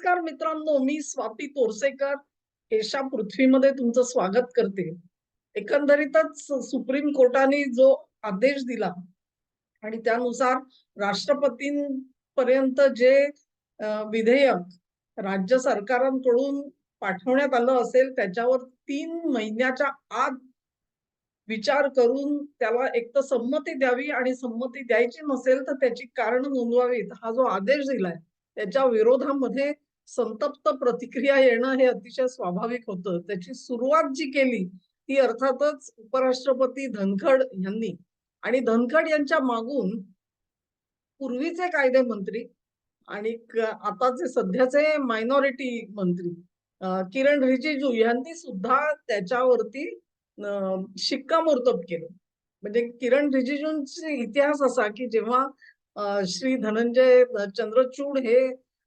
नमस्कार मित्रांनो मी स्वाती तोरसेकर. एशा पृथ्वीमध्ये तुमचं स्वागत करते. एकंदरीतच सुप्रीम कोर्टाने जो आदेश दिला आणि त्यानुसार राष्ट्रपतींपर्यंत जे विधेयक राज्य सरकारांकडून पाठवण्यात आलं असेल त्याच्यावर तीन महिन्याच्या आत विचार करून त्याला एक तर संमती द्यावी आणि संमती द्यायची नसेल तर त्याची कारण नोंदवावीत हा जो आदेश दिलाय त्याच्या विरोधामध्ये संतप्त प्रतिक्रिया येणं हे अतिशय स्वाभाविक होतं. त्याची सुरुवात जी केली ती अर्थातच उपराष्ट्रपती धनखड यांनी. आणि धनखड यांच्या मागून पूर्वीचे कायदे मंत्री आणि आताचे सध्याचे मायनॉरिटी मंत्री किरण रिजिजू यांनी सुद्धा त्याच्यावरती शिक्कामोर्तब केलं. म्हणजे किरण रिजिजूंचा इतिहास असा की जेव्हा श्री धनंजय चंद्रचूड हे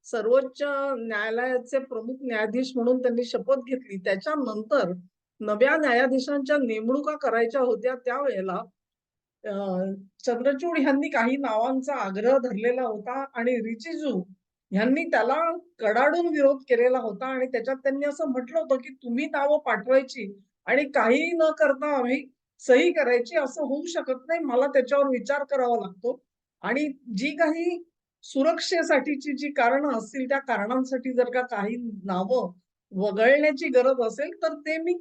सर्वोच्च न्यायालयाचे प्रमुख न्यायाधीश म्हणून त्यांनी शपथ घेतली. त्याच्यानंतर नव्या न्यायाधीशांच्या नेमणुका करायच्या होत्या. त्यावेळेला चंद्रचूड यांनी काही नावांचा आग्रह धरलेला होता आणि रिचिजू यांनी त्याला कडाडून विरोध केलेला होता आणि त्याच्यात त्यांनी असं म्हटलं होतं की तुम्ही नावं पाठवायची आणि काही न करता आम्ही सही करायची असं होऊ शकत नाही. मला त्याच्यावर विचार करावा लागतो. आणि जी काही सुरक्षेसाठीची जी कारणं असतील त्या कारणांसाठी जर का काही नावं वगळण्याची गरज असेल तर ते मी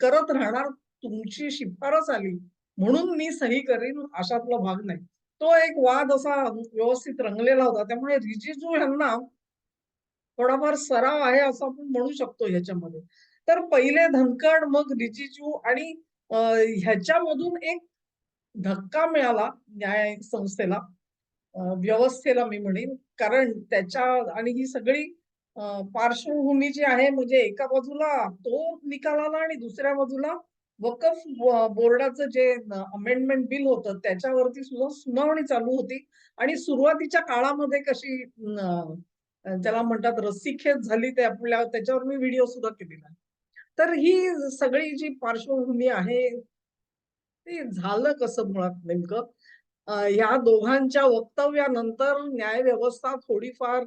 करत राहणार तुमची शिफारस आली म्हणून मी सही करीन अशातला भाग नाही. तो एक वाद असा व्यवस्थित रंगलेला होता त्यामुळे रिजिजू यांना थोडाफार सराव आहे असं आपण म्हणू शकतो ह्याच्यामध्ये. तर पहिले धनकड मग रिजिजू आणि ह्याच्यामधून एक धक्का मिळाला न्याय संस्थेला व्यवस्थेला मी म्हणेन. कारण त्याच्या आणि ही सगळी पार्श्वभूमी जी आहे म्हणजे एका बाजूला तो निकाल आला आणि दुसऱ्या बाजूला वकफ बोर्डाचं जे अमेंडमेंट बिल होतं त्याच्यावरती सुद्धा सुनावणी चालू होती. आणि सुरुवातीच्या काळामध्ये कशी त्याला म्हणतात रस्सीखेच झाली ते आपल्या त्याच्यावर मी व्हिडिओ सुद्धा केलेला तर ही सगळी जी पार्श्वभूमी आहे ते झालं कसं मुळात नेमकं? या दोघांच्या वक्तव्यानंतर न्याय व्यवस्था थोडीफार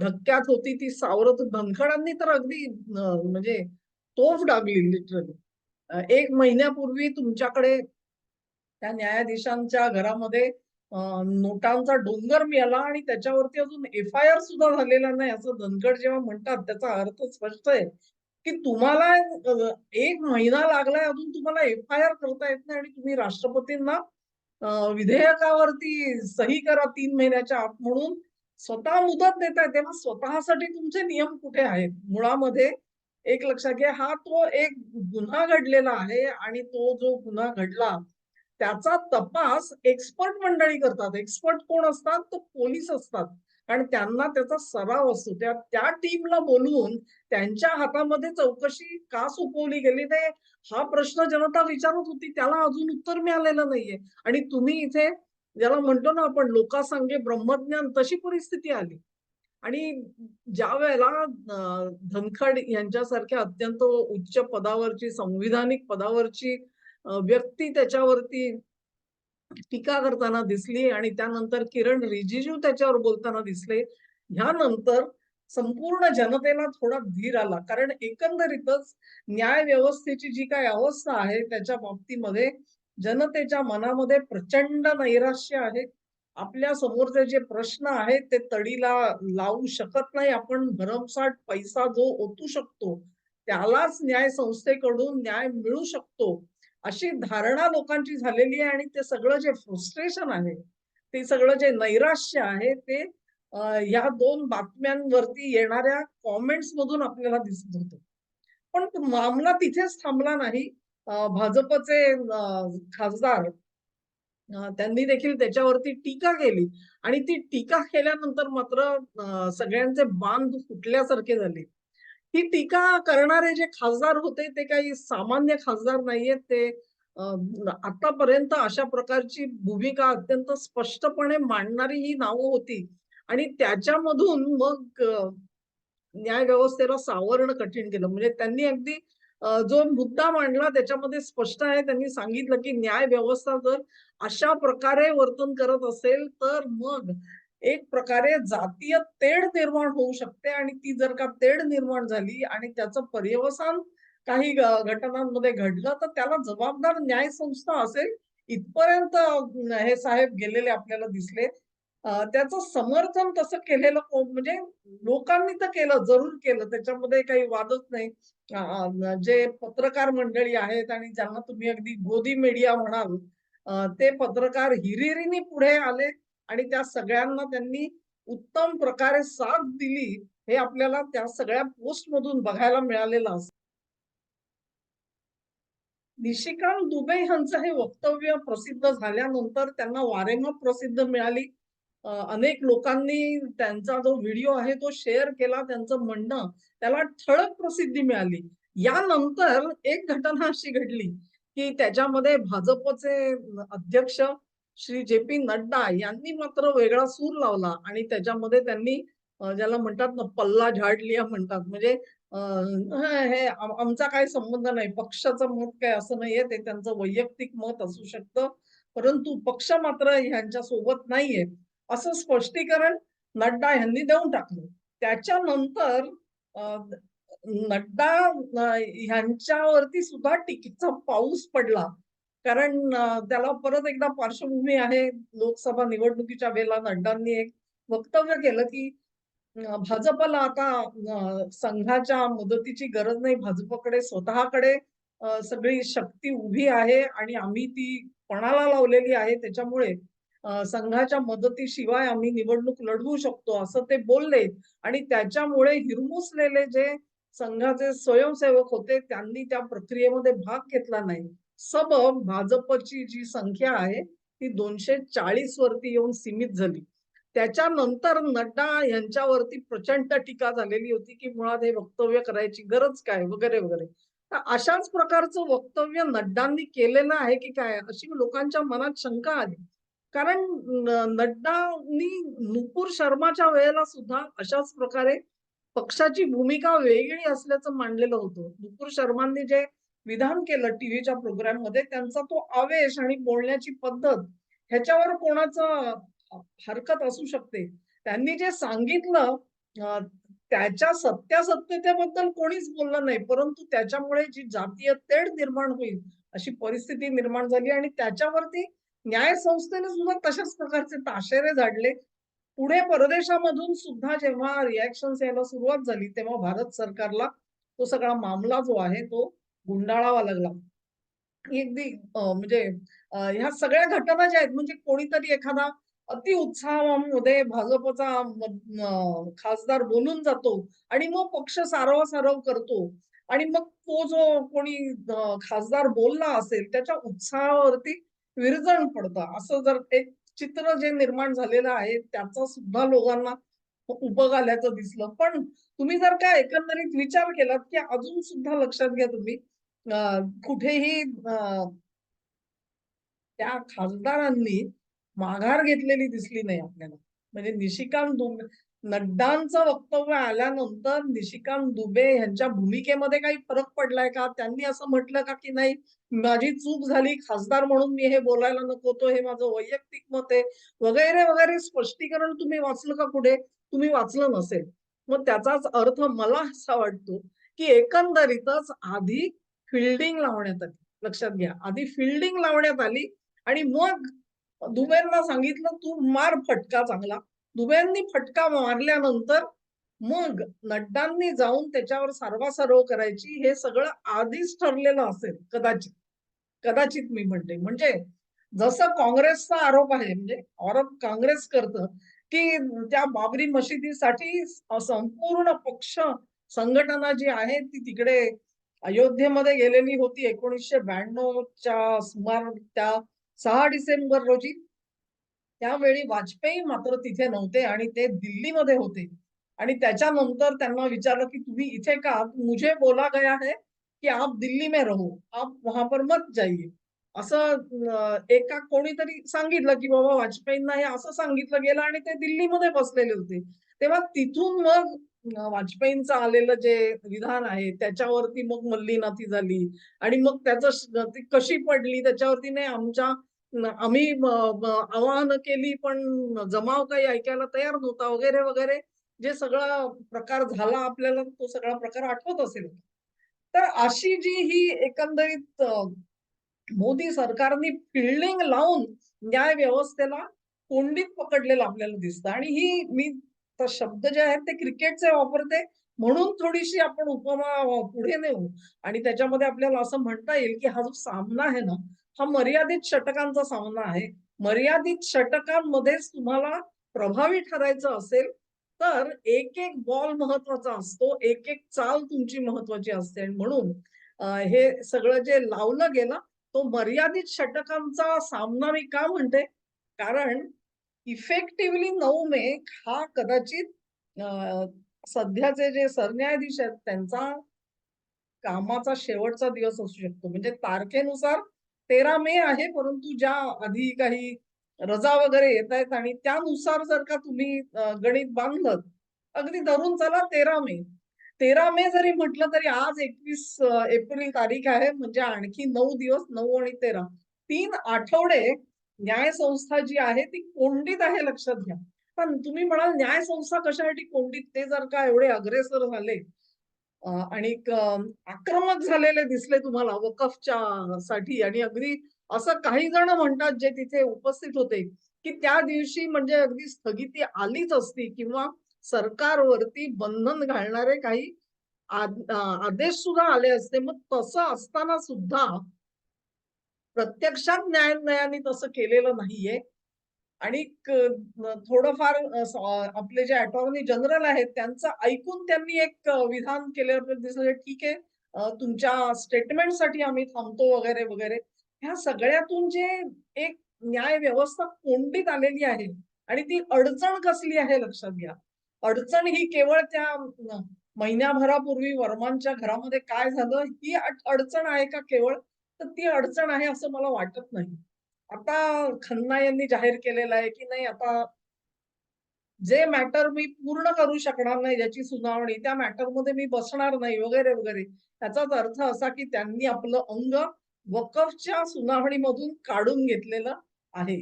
धक्क्यात होती. ती सावरत धनखडांनी तर अगदी म्हणजे तोफ डागली लिटरली एक महिन्यापूर्वी तुमच्याकडे त्या न्यायाधीशांच्या घरामध्ये नोटांचा डोंगर मिळाला आणि त्याच्यावरती अजून एफ आय आर सुद्धा झालेला नाही असं धनखड जेव्हा म्हणतात त्याचा अर्थ स्पष्ट आहे की तुम्हाला एक महिना लागलाय अजून तुम्हाला एफ आय आर करता येत नाही आणि तुम्ही राष्ट्रपतींना विधेयकावरती सही करा तीन महिन्याच्या आत म्हणून स्वतः मुदत देताय तेव्हा स्वतःसाठी तुमचे नियम कुठे आहेत? मुळामध्ये एक लक्षात घ्या हा तो एक गुन्हा घडलेला आहे आणि तो जो गुन्हा घडला त्याचा तपास एक्सपर्ट मंडळी करतात. एक्सपर्ट कोण असतात? तर पोलीस असतात. आणि त्यांना त्याचा सराव असतो. त्या त्या टीमला बोलवून त्यांच्या हातामध्ये चौकशी का सोपवली गेली ते हा प्रश्न जनता विचारत होती त्याला अजून उत्तर मिळालेलं नाहीये. आणि तुम्ही इथे ज्याला म्हणतो ना आपण लोकांसांगे ब्रह्मज्ञान तशी परिस्थिती आली. आणि ज्या वेळेला धनखड यांच्यासारख्या अत्यंत उच्च पदावरची संविधानिक पदावरची व्यक्ती त्याच्यावरती टीका करताना दिसली आणि त्यानंतर किरण रिजिजू त्याच्यावर बोलताना दिसले. ह्यानंतर संपूर्ण जनतेला थोडा धीर आला. कारण एकंदरीतच न्याय व्यवस्थेची जी काय अवस्था आहे त्याच्या बाबतीमध्ये जनतेच्या मनामध्ये प्रचंड नैराश्य आहे. आपल्या समोरचे जे प्रश्न आहेत ते तडीला लावू शकत नाही. आपण भरमसाठ पैसा जो ओतू शकतो त्यालाच न्याय संस्थेकडून न्याय मिळू शकतो अशी धारणा लोकांची झालेली आहे. आणि ते सगळं जे फ्रस्ट्रेशन आहे ते सगळं जे नैराश्य आहे ते या दोन बातम्यांवरती येणाऱ्या कॉमेंट्स मधून आपल्याला दिसत होतं. पण मामला तिथेच थांबला नाही. भाजपचे खासदार त्यांनी देखील त्याच्यावरती टीका केली. आणि ती टीका केल्यानंतर मात्र सगळ्यांचे बांध फुटल्यासारखे झाले. ही टीका करणारे जे खासदार होते ते काही सामान्य खासदार नाहीयेत. ते आतापर्यंत अशा प्रकारची भूमिका अत्यंत स्पष्टपणे मांडणारी ही नावं होती. आणि त्याच्यामधून मग न्याय व्यवस्थेला सावरणं कठीण केलं. म्हणजे त्यांनी अगदी जो मुद्दा मांडला त्याच्यामध्ये स्पष्ट आहे. त्यांनी सांगितलं की न्याय व्यवस्था जर अशा प्रकारे वर्तन करत असेल तर मग एक प्रकारे जातीय तेढ निर्माण होऊ शकते आणि ती जर का तेढ निर्माण झाली आणि त्याचं पर्यवसान काही घटनांमध्ये घडलं तर त्याला जबाबदार न्याय संस्था असेल. इथपर्यंत हे साहेब गेलेले आपल्याला दिसले. त्याचं समर्थन तसं केलेलं म्हणजे लोकांनी तर केलं जरूर केलं. त्याच्यामध्ये काही वादच नाही. जे पत्रकार मंडळी आहेत आणि ज्यांना तुम्ही अगदी गोदी मीडिया म्हणाल ते पत्रकार हिरिरीने पुढे आले आणि त्या सगळ्यांना त्यांनी उत्तम प्रकारे साथ दिली हे आपल्याला त्या सगळ्या पोस्ट मधून बघायला मिळालेलं असतं. निशिकांत दुबे यांचं हे वक्तव्य प्रसिद्ध झाल्यानंतर त्यांना वारेमाप प्रसिद्ध मिळाली. अनेक लोकांनी त्यांचा जो व्हिडिओ आहे तो शेअर केला त्यांचं म्हणणं त्याला ठळक प्रसिद्धी मिळाली. यानंतर एक घटना अशी घडली की त्याच्यामध्ये भाजपचे अध्यक्ष श्री जे पी नड्डा यांनी मात्र वेगळा सूर लावला आणि त्याच्यामध्ये त्यांनी ज्याला म्हणतात ना पल्ला झाड लिया म्हणतात. म्हणजे हे आमचा काही संबंध नाही. पक्षाचं मत काय असं नाहीये. ते त्यांचं वैयक्तिक मत असू शकतं. परंतु पक्ष मात्र ह्यांच्या सोबत नाहीये. असं स्पष्टीकरण नड्डा यांनी देऊन टाकलं. त्याच्यानंतर नड्डा ह्यांच्यावरती सुद्धा टीकेचा पाऊस पडला. कारण त्याला परत एकदा पार्श्वभूमी आहे. लोकसभा निवडणुकीच्या वेळेला नड्डांनी एक वक्तव्य केलं की भाजपला आता संघाच्या मदतीची गरज नाही. भाजपकडे स्वतःकडे सगळी शक्ती उभी आहे आणि आम्ही ती पणाला लावलेली आहे. त्याच्यामुळे संघाच्या मदतीशिवाय आम्ही निवडणूक लढवू शकतो असं ते बोलले. आणि त्याच्यामुळे हिरमुसलेले जे संघाचे स्वयंसेवक होते त्यांनी त्या प्रक्रियेमध्ये भाग घेतला नाही. सबब भाजपची जी संख्या आहे ती दोनशे चाळीस वरती येऊन सीमित झाली. त्याच्यानंतर नड्डा यांच्यावरती प्रचंड टीका झालेली होती की मुळात हे वक्तव्य करायची गरज काय वगैरे वगैरे. तर अशाच प्रकारचं वक्तव्य नड्डांनी केलेलं आहे की काय अशी लोकांच्या मनात शंका आली कारण नड्डांनी नुपूर शर्माच्या वेळेला सुद्धा अशाच प्रकारे पक्षाची भूमिका वेगळी असल्याचं मांडलेलं होतं. नुपूर शर्मांनी जे विधान केलं टीव्हीच्या प्रोग्राममध्ये त्यांचा तो आवेश आणि बोलण्याची पद्धत ह्याच्यावर कोणाचं हरकत असू शकते. त्यांनी जे सांगितलं त्याच्या सत्यासत्यतेबद्दल कोणीच बोललं नाही परंतु त्याच्यामुळे जी जातीय तेढ निर्माण होईल अशी परिस्थिती निर्माण झाली आणि त्याच्यावरती न्याय संस्थेने सुद्धा तशाच प्रकारचे ताशेरे झाडले. पुढे परदेशामधून सुद्धा जेव्हा रिॲक्शन यायला सुरुवात झाली तेव्हा भारत सरकारला तो सगळा मामला जो आहे तो गुंडाळावा लागला. अगदी म्हणजे ह्या सगळ्या घटना ज्या आहेत म्हणजे कोणीतरी एखादा अति उत्साहामध्ये भाजपचा खासदार बोलून जातो आणि मग पक्ष सारवासारव करतो. आणि मग तो जो कोणी खासदार बोलला असेल त्याच्या उत्साहावरती विरजण पडतं. असं जर एक चित्र जे निर्माण झालेलं आहे त्याचा सुद्धा लोकांना उपग आल्याचं दिसलं. पण तुम्ही जर का एकंदरीत विचार केलात की अजून सुद्धा लक्षात घ्या तुम्ही कुठेही त्या खासदारांनी माघार घेतलेली दिसली नाही आपल्याला. म्हणजे निशिकांत दुबे नड्डांचं वक्तव्य आल्यानंतर निशिकांत दुबे यांच्या भूमिकेमध्ये काही फरक पडलाय का? त्यांनी असं म्हटलं का की नाही माझी चूक झाली खासदार म्हणून मी हे बोलायला नको होतं हे माझं वैयक्तिक मत आहे वगैरे वगैरे स्पष्टीकरण तुम्ही वाचलं का कुठे? तुम्ही वाचलं नसेल. मग त्याचाच अर्थ मला असा वाटतो की एकंदरीतच आधी फिल्डिंग लावण्यात आली. लक्षात घ्या आधी फिल्डिंग लावण्यात आली आणि मग दुबेंना सांगितलं तू मार फटका चांगला. दुबेंनी फटका मारल्यानंतर मग नड्डांनी जाऊन त्याच्यावर सारवासारव करायची हे सगळं आधीच ठरलेलं असेल कदाचित. कदाचित मी म्हणते. म्हणजे जसं काँग्रेसचा आरोप आहे म्हणजे आरोप काँग्रेस करतं की त्या बाबरी मशिदीसाठी संपूर्ण पक्ष संघटना जी आहे ती तिकडे अयोध्येमध्ये गेलेली होती. एकोणीसशे ब्याण्णवच्या सुमार त्या सहा डिसेंबर रोजी. त्यावेळी वाजपेयी मात्र तिथे नव्हते आणि ते दिल्लीमध्ये होते. आणि त्याच्यानंतर त्यांना विचारलं की तुम्ही इथे का? मुझे बोला गया है की आप दिल्ली में रहो. आप वहां पर मत जाइए. असं एका कोणीतरी सांगितलं की बाबा वाजपेयींना हे असं सांगितलं गेलं आणि ते दिल्लीमध्ये बसलेले होते. तेव्हा तिथून मग वाजपेयींचं आलेलं जे विधान आहे त्याच्यावरती मग मल्लीनाथी झाली. आणि मग त्याचं ती कशी पडली? त्याच्यावरती नाही आमच्या आम्ही आवाहन केली पण जमाव काही ऐकायला तयार नव्हता वगैरे वगैरे. जे सगळा प्रकार झाला आपल्याला तो सगळा प्रकार आठवत असेल. तर अशी जी ही एकंदरीत मोदी सरकारने फिल्डिंग लावून न्याय व्यवस्थेला कोंडीत पकडलेलं आपल्याला दिसतं. आणि ही मी शब्द जे आहेत ते क्रिकेटचे वापरते. म्हणून थोडीशी आपण उपमा पुढे नेऊ. आणि त्याच्यामध्ये आपल्याला असं म्हणता येईल की हा जो सामना आहे ना हा मर्यादित षटकांचा सामना आहे. मर्यादित षटकांमध्येच तुम्हाला प्रभावी ठरायचं असेल तर एक एक बॉल महत्त्वाचा असतो एक एक चाल तुमची महत्वाची असते. आणि म्हणून हे सगळं जे लावलं गेलं तो मर्यादित षटकांचा सामना मी का म्हणते? कारण इफेक्टिव्हली नऊ मे हा कदाचित सध्याचे जे सरन्यायाधीश आहेत त्यांचा कामाचा शेवटचा दिवस असू शकतो. म्हणजे तारखेनुसार तेरा मे आहे परंतु ज्या आधी काही रजा वगैरे येत आहेत आणि त्यानुसार जर का तुम्ही गणित बांधलं अगदी धरून चला तेरा मे. तेरा मे जरी म्हटलं तरी आज एकवीस एप्रिल तारीख आहे म्हणजे आणखी नऊ दिवस नऊ आणि तेरा. तीन आठवडे न्यायसंस्था जी आहे ती कोंडीत आहे लक्षात घ्या. पण तुम्ही म्हणाल न्यायसंस्था कशासाठी कोंडीत? ते जर का एवढे अग्रेसर झाले आणि आक्रमक झालेले दिसले तुम्हाला वकफच्या साठी आणि अगदी असं काही जण म्हणतात जे तिथे उपस्थित होते की त्या दिवशी म्हणजे अगदी स्थगिती आलीच असती किंवा सरकारवरती बंधन घालणारे काही आदेश सुद्धा आले असते. मग तसं असताना सुद्धा प्रत्यक्षात न्यायालयाने तसं केलेलं नाहीये. आणि थोडंफार आपले जे अटॉर्नी जनरल आहेत त्यांचं ऐकून त्यांनी एक विधान केलं दिसलं ठीक आहे तुमच्या स्टेटमेंटसाठी आम्ही थांबतो वगैरे वगैरे. ह्या सगळ्यातून जे एक न्याय व्यवस्था कोंडीत आलेली आहे आणि ती अडचण कसली आहे लक्षात घ्या. अडचण ही केवळ त्या महिन्याभरापूर्वी वर्मांच्या घरामध्ये काय झालं ही अडचण आहे का केवळ? तर ती अडचण आहे असं मला वाटत नाही. आता खन्ना यांनी जाहीर केलेलं आहे की नाही आता जे मॅटर मी पूर्ण करू शकणार नाही ज्याची सुनावणी त्या मॅटरमध्ये मी बसणार नाही वगैरे वगैरे. त्याचाच अर्थ असा की त्यांनी आपलं अंग वकफच्या सुनावणीमधून काढून घेतलेलं आहे.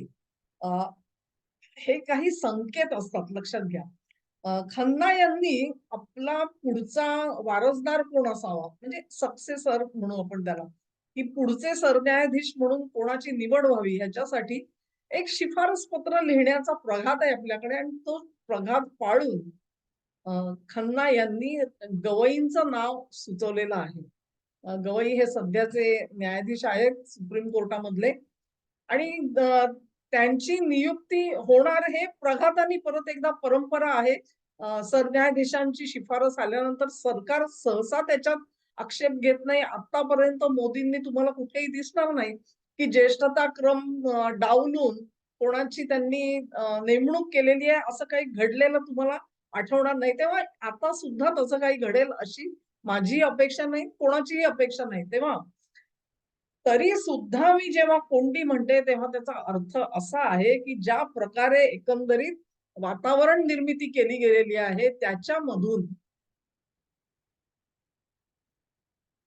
हे काही संकेत असतात लक्षात घ्या. खन्ना यांनी आपला पुढचा वारसदार कोण असावा? म्हणजे सक्सेसर म्हणू आपण त्याला. की पुढचे सरन्यायाधीश म्हणून कोणाची निवड व्हावी ह्याच्यासाठी एक शिफारस पत्र लिहिण्याचा प्रघात आहे आपल्याकडे आणि तो प्रघात पाळून खन्ना यांनी गवईंचं नाव सुचवलेलं आहे. गवई हे सध्याचे न्यायाधीश आहेत सुप्रीम कोर्टामधले आणि त्यांची नियुक्ती होणार हे प्रघातानी परत एकदा परंपरा आहे. सरन्यायाधीशांची शिफारस आल्यानंतर सरकार सहसा त्याच्यात आक्षेप घेत नाही. आतापर्यंत मोदींनी तुम्हाला कुठेही दिसणार नाही की ज्येष्ठता क्रम डावलून कोणाची त्यांनी नेमणूक केलेली आहे असं काही घडलेलं तुम्हाला आठवणार नाही. तेव्हा आता सुद्धा तसं काही घडेल अशी माझी अपेक्षा नाही कोणाचीही अपेक्षा नाही. तेव्हा तरी सुद्धा मी जेव्हा कोंडी म्हणते तेव्हा त्याचा अर्थ असा आहे की ज्या प्रकारे एकंदरीत वातावरण निर्मिती केली गेलेली आहे त्याच्यामधून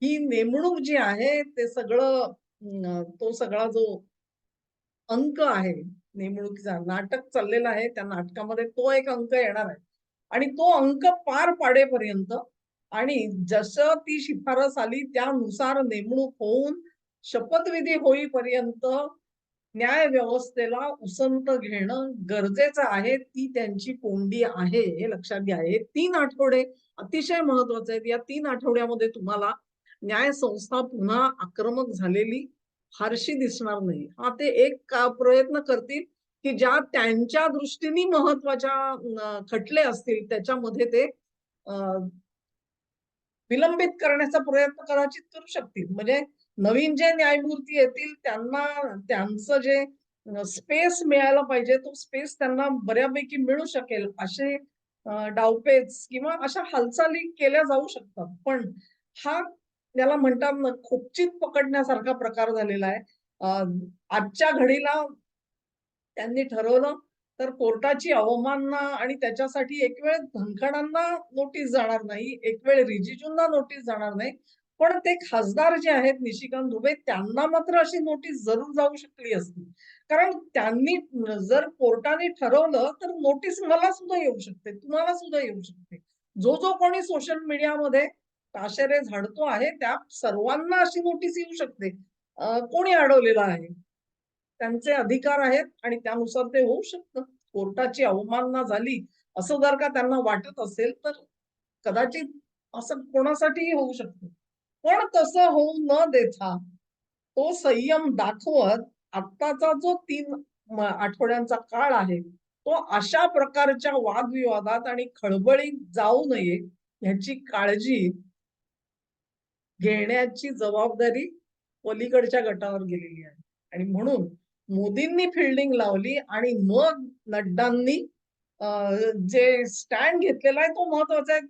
ही नेमणूक जी आहे ते सगळं तो सगळा जो अंक आहे नेमणुकीचा नाटक चाललेलं आहे त्या नाटकामध्ये तो एक अंक येणार आहे. आणि तो अंक पार पाडेपर्यंत आणि जसं ती शिफारस आली त्यानुसार नेमणूक होऊन शपथविधी होईपर्यंत न्याय व्यवस्थेला उसंत घेणं गरजेचं आहे. ती त्यांची कोंडी आहे हे लक्षात घ्या. हे तीन आठवडे अतिशय महत्त्वाचे आहेत. या तीन आठवड्यामध्ये तुम्हाला न्याय संस्था पुन्हा आक्रमक झालेली फारशी दिसणार नाही. हा ते एक प्रयत्न करतील की ज्या त्यांच्या दृष्टीने महत्त्वाच्या खटले असतील त्याच्यामध्ये ते विलंबित करण्याचा प्रयत्न कदाचित करू शकतील. म्हणजे नवीन जे न्यायमूर्ती येतील त्यांना त्यांचं जे स्पेस मिळायला पाहिजे तो स्पेस त्यांना बऱ्यापैकी मिळू शकेल असे डावपेच किंवा अशा हालचाली केल्या जाऊ शकतात. पण हा याला म्हणतात ना खोपचीत पकडण्यासारखा प्रकार झालेला आहे. आजच्या घडीला त्यांनी ठरवलं तर कोर्टाची अवमानना आणि त्याच्यासाठी एक वेळ धनखडांना नोटीस जाणार नाही एक वेळ रिजिजूंना नोटीस जाणार नाही. पण ते खासदार जे आहेत निशिकांत दुबे त्यांना मात्र अशी नोटीस जरूर जाऊ शकली असती. कारण त्यांनी जर कोर्टाने ठरवलं तर नोटीस मला सुद्धा येऊ शकते तुम्हाला सुद्धा येऊ शकते. जो जो कोणी सोशल मीडियामध्ये ताशेरे झाडतो आहे त्या सर्वांना अशी नोटीस येऊ शकते. कोणी अडवलेलं आहे? त्यांचे अधिकार आहेत आणि त्यानुसार ते होऊ शकतं. कोर्टाची अवमानना झाली असं जर का त्यांना वाटत असेल तर कदाचित असं कोणासाठीही होऊ शकतं. पण तसं होऊ न देता तो संयम दाखवत आत्ताचा जो तीन आठवड्यांचा काळ आहे तो अशा प्रकारच्या वादविवादात आणि खळबळीत जाऊ नये ह्याची काळजी घेण्याची जबाबदारी पलीकडच्या गटावर गेलेली आहे. आणि म्हणून मोदींनी फिल्डिंग लावली आणि मग नड्डांनी जे स्टँड घेतलेला आहे तो महत्त्वाचा आहे.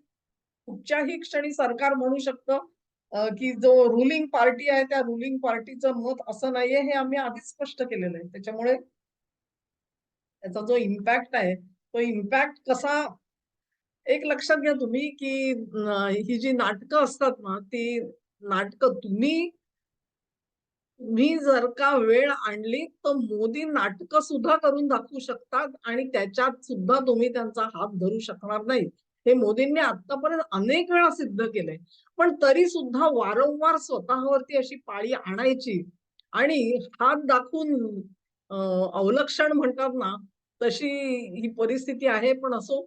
कुठच्याही क्षणी सरकार म्हणू शकतं की जो रुलिंग पार्टी आहे त्या रुलिंग पार्टीचं मत असं नाहीये हे आम्ही आधीच स्पष्ट केलेलं आहे. त्याच्यामुळे त्याचा जो इम्पॅक्ट आहे तो इम्पॅक्ट कसा एक लक्षात घ्या तुम्ही की ही जी नाटकं असतात ना ती नाटकं. तुम्ही तुम्ही जर का वेळ आणली तर मोदी नाटक सुद्धा करून दाखवू शकतात आणि त्याच्यात सुद्धा तुम्ही त्यांचा हात धरू शकणार नाही. हे मोदींनी आतापर्यंत अनेक वेळा सिद्ध केलंय. पण तरी सुद्धा वारंवार स्वतःवरती अशी पाळी आणायची आणि हात दाखवून अवलक्षण म्हणतात ना तशी ही परिस्थिती आहे. पण असो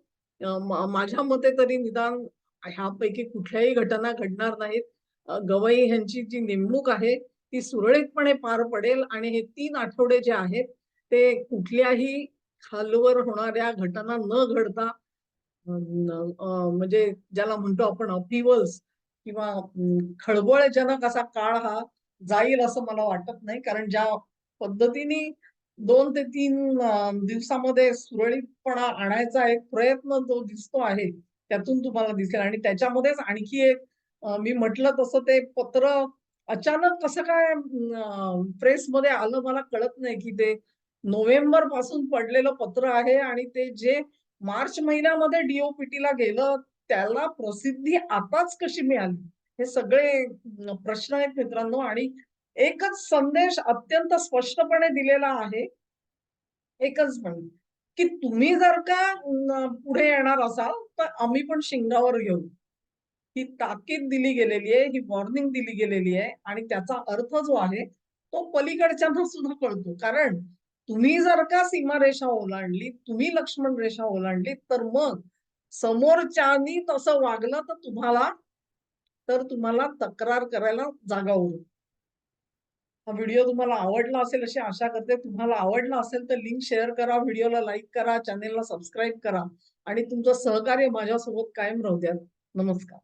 माझ्या मते तरी निदान ह्यापैकी कुठल्याही घटना घडणार नाहीत. गवई ह्यांची जी नेमणूक आहे ती सुरळीतपणे पार पडेल आणि हे तीन आठवडे जे आहेत ते कुठल्याही खालवर होणाऱ्या घटना न घडता म्हणजे ज्याला म्हणतो आपण अपिवल्स किंवा खळबळजनक असा काळ हा जाईल असं मला वाटत नाही. कारण ज्या पद्धतीने दोन ते तीन दिवसामध्ये सुरळीतपणा आणायचा एक प्रयत्न जो दिसतो आहे त्यातून तुम्हाला दिसेल. आणि त्याच्यामध्येच आणखी एक मी म्हटलं तसं ते पत्र अचानक कसं काय प्रेस मध्ये आलं मला कळत नाही की ते नोव्हेंबरपासून पडलेलं पत्र आहे आणि ते जे मार्च महिन्यामध्ये डीओपीटीला ला गेलं त्याला प्रसिद्धी आताच कशी मिळाली? हे सगळे प्रश्न आहेत मित्रांनो आणि एकच संदेश अत्यंत स्पष्टपणे दिलेला आहे. एकच म्हणजे की तुम्ही जर का पुढे येणार असाल तर आम्ही पण शिंगावर घेऊ ही ताकीद दिली गेलेली आहे ही वॉर्निंग दिली गेलेली आहे आणि त्याचा अर्थ जो आहे तो पलीकडच्यांना सुद्धा कळतो. कारण तुम्ही जर का सीमारेषा ओलांडली तुम्ही लक्ष्मण रेषा ओलांडली तर मग समोरच्यानी तसं वागलं तर तुम्हाला तर तुम्हाला तक्रार करायला जागा उरू हा व्हिडिओ तुम्हाला आवडला असेल अशी आशा करते. तुम्हाला आवडला असेल तर लिंक शेअर करा व्हिडिओला लाईक करा चॅनेलला सबस्क्राईब करा आणि तुमचं सहकार्य माझ्यासोबत कायम राहू द्या. नमस्कार.